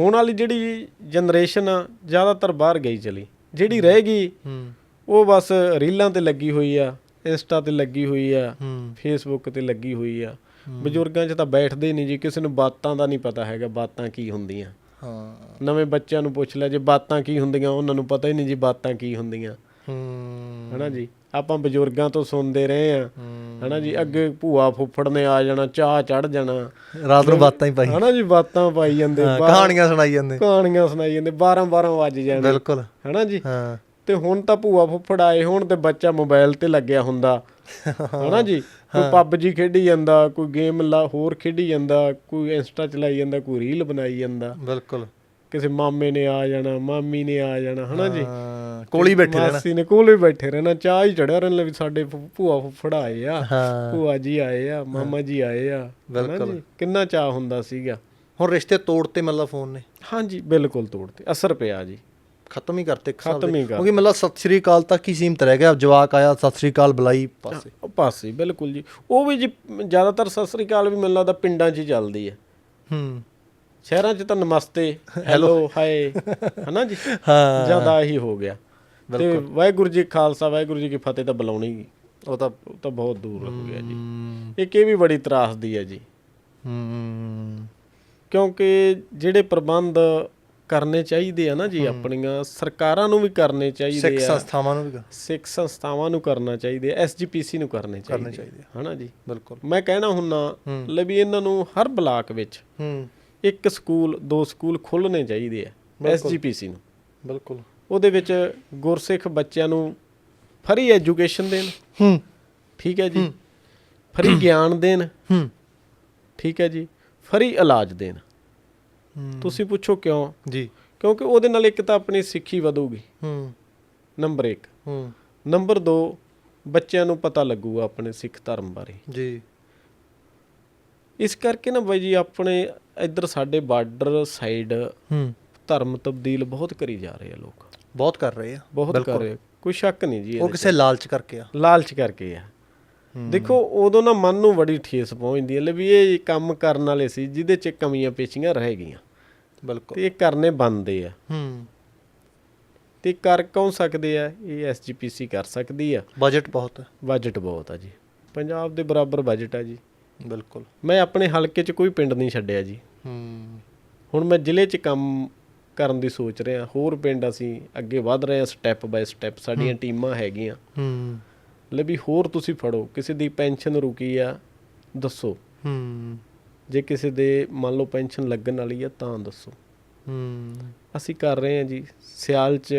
ਹੁਣ ਵਾਲੀ ਜਿਹੜੀ ਜਨਰੇਸ਼ਨ ਆ ਜ਼ਿਆਦਾਤਰ ਬਾਹਰ ਗਈ ਚਲੀ। ਜਿਹੜੀ ਰਹਿ ਗਈ ਉਹ ਬਸ ਰੀਲਾਂ ਤੇ ਲੱਗੀ ਹੋਈ ਆ ਇੰਸਟਾ ਤੇ ਲੱਗੀ ਹੋਈ ਆ ਫੇਸਬੁੱਕ ਤੇ ਲੱਗੀ ਹੋਈ ਆ। ਬਜ਼ੁਰਗਾਂ 'ਚ ਤਾਂ ਬੈਠਦੇ ਨਹੀਂ ਜੀ ਕਿਸੇ ਨੂੰ ਬਾਤਾਂ ਦਾ ਨਹੀਂ ਪਤਾ ਹੈਗਾ ਬਾਤਾਂ ਕੀ ਹੁੰਦੀਆਂ। ਹਾਂ। ਨਵੇਂ ਬੱਚਿਆਂ ਨੂੰ ਪੁੱਛ ਲੈ ਜੇ ਬਾਤਾਂ ਕੀ ਹੁੰਦੀਆਂ ਉਹਨਾਂ ਨੂੰ ਪਤਾ ਹੀ ਨਹੀਂ ਜੀ ਬਾਤਾਂ ਕੀ ਹੁੰਦੀਆਂ। ਹੂੰ। ਹਨਾ ਜੀ? ਆਪਾਂ ਬਜ਼ੁਰਗਾਂ ਤੋਂ ਸੁਣਦੇ ਰਹੇ ਆ। ਹੂੰ। ਹਨਾ ਜੀ ਅੱਗੇ ਭੂਆ ਫੁੱਫੜ ਨੇ ਆ ਜਾਣਾ ਚਾਹ ਚੜ ਜਾਣਾ। ਰਾਤ ਨੂੰ ਬਾਤਾਂ ਹੀ ਪਾਈ। ਹਨਾ ਜੀ ਬਾਤਾਂ ਪਾਈ ਜਾਂਦੇ ਕਹਾਣੀਆਂ ਸੁਣਾਈ ਜਾਂਦੇ। ਕਹਾਣੀਆਂ ਸੁਣਾਈ ਜਾਂਦੇ 12 12 ਵੱਜ ਜਾਣੇ। ਬਿਲਕੁਲ। ਹਨਾ ਜੀ। ਹਾਂ। ਤੇ ਹੁਣ ਤਾਂ ਭੂਆ ਫੁੱਫੜ ਆਏ ਹੁਣ ਤੇ ਬੱਚਾ ਮੋਬਾਈਲ ਤੇ ਲੱਗਿਆ ਹੁੰਦਾ। ਹਨਾ ਜੀ ਕੋਈ ਪਬਜੀ ਖੇਡੀ ਜਾਂਦਾ ਕੋਈ ਗੇਮ ਲਾ ਹੋਰ ਖੇਡੀ ਜਾਂਦਾ ਕੋਈ ਇੰਸਟਾ ਚਲਾਈ ਜਾਂਦਾ ਕੋਈ ਰੀਲ ਬਣਾਈ ਜਾਂਦਾ। ਬਿਲਕੁਲ। ਕਿਸੇ ਮਾਮੇ ਨੇ ਆ ਜਾਣਾ ਮਾਮੀ ਨੇ ਆ ਜਾਣਾ ਹਨਾ ਜੀ? ਕੋਲ ਬੈਠੇ ਰਹਿਣਾ। ਮਾਸੀ ਨੇ ਕੋਲੇ ਬੈਠੇ ਰਹਿਣਾ ਚਾਹ ਹੀ ਚੜਿਆ ਰਹਿਣ ਵੀ ਸਾਡੇ ਭੂਆ ਫੁੱਫੜ ਆਏ ਆ ਭੂਆ ਜੀ ਆਏ ਆ ਮਾਮਾ ਜੀ ਆਏ ਆ ਬਿਲਕੁਲ। ਕਿੰਨਾ ਚਾਹ ਹੁੰਦਾ ਸੀਗਾ। ਹੁਣ ਰਿਸ਼ਤੇ ਤੋੜਤੇ ਮਤਲਬ ਫੋਨ ਨੇ? ਹਾਂਜੀ ਬਿਲਕੁਲ ਤੋੜਤੇ ਅਸਰ ਪਿਆ ਜੀ। ਖਤਮ ਹੀ ਕਰਤੇ ਖਤਮ। ਹੀ ਕਰ- ਕਿਉਂਕਿ ਮਤਲਬ ਸਤਿ ਸ੍ਰੀ ਅਕਾਲ ਤੱਕ ਹੀ ਸੀਮਤ ਰਹਿ ਗਿਆ ਜਵਾਕ ਆਇਆ ਸਤਿ ਸ੍ਰੀ ਅਕਾਲ ਬੁਲਾਈ ਪਾਸੇ। ਪਾਸੇ ਬਿਲਕੁਲ ਜੀ। ਉਹ ਵੀ ਜੀ ਜ਼ਿਆਦਾਤਰ ਸਤਿ ਸ੍ਰੀ ਅਕਾਲ ਵੀ ਮੈਨੂੰ ਲੱਗਦਾ ਪਿੰਡਾਂ 'ਚ ਹੀ ਚੱਲਦੀ ਹੈ। ਹੂੰ। ਸ਼ਹਿਰਾਂ 'ਚ ਤਾਂ ਨਮਸਤੇ ਹੈਲੋ ਹਾਏ ਹਨਾ ਜੀ? ਹਾਂ। ਜ਼ਿਆਦਾ ਹੀ ਹੋ ਗਿਆ। ਤੇ ਵਾਹਿਗੁਰੂ ਜੀ ਖਾਲਸਾ ਵਾਹਿਗੁਰੂ ਜੀ ਕੀ ਫਤਿਹ ਤਾਂ ਬੁਲਾਉਣੀ ਉਹ ਤਾਂ ਉਹ ਤਾਂ ਬਹੁਤ ਦੂਰ ਹੋ ਗਿਆ ਜੀ। ਇੱਕ ਇਹ ਵੀ ਬੜੀ ਤਰਾਸਦੀ ਹੈ ਜੀ। ਹੂੰ। ਕਿਉਂਕਿ ਜਿਹੜੇ ਪ੍ਰਬੰਧ ਕਰਨੇ ਚਾਹੀਦੇ ਆ ਨਾ ਜੀ ਆਪਣੀਆਂ ਸਰਕਾਰਾਂ ਨੂੰ ਵੀ ਕਰਨੇ ਚਾਹੀਦੇ ਸਿੱਖ ਆ। ਸੰਸਥਾਵਾਂ ਨੂੰ ਵੀ ਸਿੱਖ ਸੰਸਥਾਵਾਂ ਨੂੰ ਕਰਨਾ ਚਾਹੀਦੇ ਐਸਜੀਪੀਸੀ ਨੂੰ ਕਰਨੇ ਚਾਹੀਦੇ ਚਾਹੀਦੇ ਹਨਾ ਜੀ? ਬਿਲਕੁਲ। ਮੈਂ ਕਹਿਣਾ ਹੁੰਨਾ ਲੈ ਵੀ ਇਹਨਾਂ ਨੂੰ ਹਰ ਬਲਾਕ ਵਿੱਚ ਹੂੰ। ਇੱਕ ਸਕੂਲ ਦੋ ਸਕੂਲ ਖੁੱਲਣੇ ਚਾਹੀਦੇ ਆ ਐਸਜੀਪੀਸੀ ਨੂੰ। ਬਿਲਕੁਲ। ਉਹਦੇ ਵਿੱਚ ਗੁਰਸਿੱਖ ਬੱਚਿਆਂ ਨੂੰ ਫਰੀ ਐਜੂਕੇਸ਼ਨ ਦੇਣ। ਹੂੰ। ਠੀਕ ਹੈ ਜੀ। ਫਰੀ ਗਿਆਨ ਦੇਣ। ਹੂੰ। ਠੀਕ ਹੈ ਜੀ। ਫਰੀ ਇਲਾਜ ਦੇਣ। ਤੁਸੀਂ ਪੁੱਛੋ ਕਿਉਂ? ਜੀ। ਕਿਉਂਕਿ ਉਹਦੇ ਨਾਲ ਇੱਕ ਤਾਂ ਆਪਣੀ ਸਿੱਖੀ ਵਧੂਗੀ। ਹੂੰ। ਨੰਬਰ 1 ਹੂੰ। ਨੰਬਰ 2 ਬੱਚਿਆਂ ਨੂੰ ਪਤਾ ਲੱਗੂਗਾ ਆਪਣੇ ਸਿੱਖ ਧਰਮ ਬਾਰੇ। ਜੀ। ਇਸ ਕਰਕੇ ਨਾ ਬਾਈ ਜੀ ਆਪਣੇ ਇੱਧਰ ਸਾਡੇ ਬਾਰਡਰ ਸਾਈਡ ਹੂੰ। ਧਰਮ ਤਬਦੀਲ ਬਹੁਤ ਕਰੀ ਜਾ ਰਹੇ ਆ ਲੋਕ। ਬਹੁਤ ਕਰ ਰਹੇ ਆ। ਬਹੁਤ ਕਰ ਰਹੇ। ਕੋਈ ਸ਼ੱਕ ਨਹੀਂ ਜੀ ਉਹ ਕਿਸੇ ਲਾਲਚ ਕਰਕੇ ਆ। ਲਾਲਚ ਕਰਕੇ ਆ। ਦੇਖੋ ਉਦੋਂ ਨਾ ਮਨ ਨੂੰ ਬੜੀ ਠੇਸ ਪਹੁੰਚਦੀ ਹੈ ਲੈ ਵੀ ਇਹ ਕੰਮ ਕਰਨ ਵਾਲੇ ਸੀ ਜਿਹਦੇ ਚ ਕਮੀਆਂ ਪੇਚੀਆਂ ਰਹਿ ਗਈਆਂ। ਬਿਲਕੁਲ। ਤੇ ਇਹ ਕਰਨੇ ਬੰਦੇ ਆ। ਹੂੰ। ਤੇ ਕਰ ਕੌਣ ਸਕਦੇ ਆ? ਇਹ ਐਸਜੀਪੀਸੀ ਕਰ ਸਕਦੀ ਆ। ਬਜਟ ਬਹੁਤ ਹੈ ਬਜਟ ਬਹੁਤ ਆ ਜੀ। ਪੰਜਾਬ ਦੇ ਬਰਾਬਰ ਬਜਟ ਆ ਜੀ। ਬਿਲਕੁਲ। ਮੈਂ ਆਪਣੇ ਹਲਕੇ 'ਚ ਕੋਈ ਪਿੰਡ ਨਹੀਂ ਛੱਡਿਆ ਜੀ। ਹੂੰ। ਹੁਣ ਮੈਂ ਜ਼ਿਲ੍ਹੇ 'ਚ ਕੰਮ ਕਰਨ ਦੀ ਸੋਚ ਰਿਹਾ। ਹੋਰ ਪਿੰਡ ਅਸੀਂ ਅੱਗੇ ਵਧ ਰਹੇ ਹਾਂ ਸਟੈਪ ਬਾਏ ਸਟੈਪ ਸਾਡੀਆਂ ਟੀਮਾਂ ਹੈਗੀਆਂ। ਹੂੰ। ਲੈ ਵੀ ਹੋਰ ਤੁਸੀਂ ਫੜੋ। ਕਿਸੇ ਦੀ ਪੈਨਸ਼ਨ ਰੁਕੀ ਆ ਦੱਸੋ। ਹੂੰ। ਜੇ ਕਿਸੇ ਦੇ ਮੰਨ ਲਓ ਪੈਨਸ਼ਨ ਲੱਗਣ ਵਾਲੀ ਆ ਤਾਂ ਦੱਸੋ। ਹੂੰ। ਅਸੀਂ ਕਰ ਰਹੇ ਹਾਂ ਜੀ। ਸਿਆਲ 'ਚ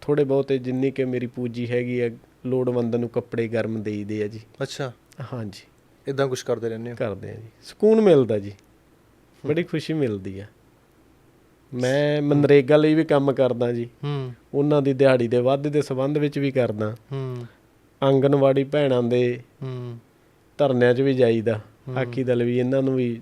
ਥੋੜੇ ਬਹੁਤੇ ਜਿੰਨੀ ਕਿ ਮੇਰੀ ਪੂਜੀ ਹੈਗੀ ਆ ਲੋੜਵੰਦ ਨੂੰ ਕੱਪੜੇ ਗਰਮ ਦੇਈਦੇ ਆ ਜੀ। ਅੱਛਾ। ਹਾਂਜੀ। ਇਦਾਂ ਕੁਝ ਕਰਦੇ ਰਹਿੰਦੇ ਹੋ? ਕਰਦੇ ਆ ਜੀ। ਸਕੂਨ ਮਿਲਦਾ ਜੀ। ਬੜੀ ਖੁਸ਼ੀ ਮਿਲਦੀ ਆ। ਮੈਂ ਮਨਰੇਗਾ ਲਈ ਵੀ ਕੰਮ ਕਰਦਾ ਜੀ। ਹੂੰ। ਉਹਨਾਂ ਦੀ ਦਿਹਾੜੀ ਦੇ ਵਾਧੇ ਦੇ ਸੰਬੰਧ ਵਿੱਚ ਵੀ ਕਰਦਾ। ਹੂੰ। ਆਂਗਨਵਾੜੀ ਭੈਣਾਂ ਦੇ ਹੂੰ। ਧਰਨਿਆਂ 'ਚ ਵੀ ਜਾਈਦਾ। ਆਖੀ ਦਲ ਵੀ ਇਹਨਾਂ ਨੂੰ ਵੀ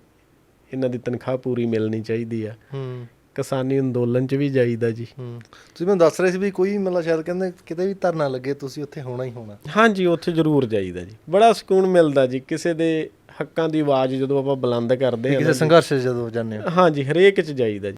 ਇਹਨਾਂ ਦੀ ਤਨਖਾਹ ਪੂਰੀ ਮਿਲਣੀ ਚਾਹੀਦੀ ਆ। ਹੂੰ। ਕਿਸਾਨੀ ਅੰਦੋਲਨ 'ਚ ਵੀ ਜਾਈਦਾ ਜੀ। ਹੂੰ। ਤੁਸੀਂ ਮੈਨੂੰ ਦੱਸ ਰਹੇ ਸੀ ਵੀ ਕੋਈ ਮਤਲਬ ਸ਼ਾਇਦ ਕਹਿੰਦੇ ਕਿਤੇ ਵੀ ਧਰਨਾ ਲੱਗੇ ਤੁਸੀਂ ਉੱਥੇ ਹੋਣਾ ਹੀ ਹੋਣਾ। ਹਾਂਜੀ ਉੱਥੇ ਜ਼ਰੂਰ ਜਾਈਦਾ ਜੀ। ਬੜਾ ਸਕੂਨ ਮਿਲਦਾ ਜੀ ਕਿਸੇ ਦੇ ਹੱਕਾਂ ਦੀ ਆਵਾਜ਼ ਜਦੋਂ ਆਪਾਂ ਬੁਲੰਦ ਕਰਦੇ ਹਾਂ ਕਿਸੇ ਸੰਘਰਸ਼ 'ਚ ਜਦੋਂ ਜਾਂਦੇ ਹੋ। ਹਾਂਜੀ ਹਰੇਕ 'ਚ ਜਾਈਦਾ ਜੀ।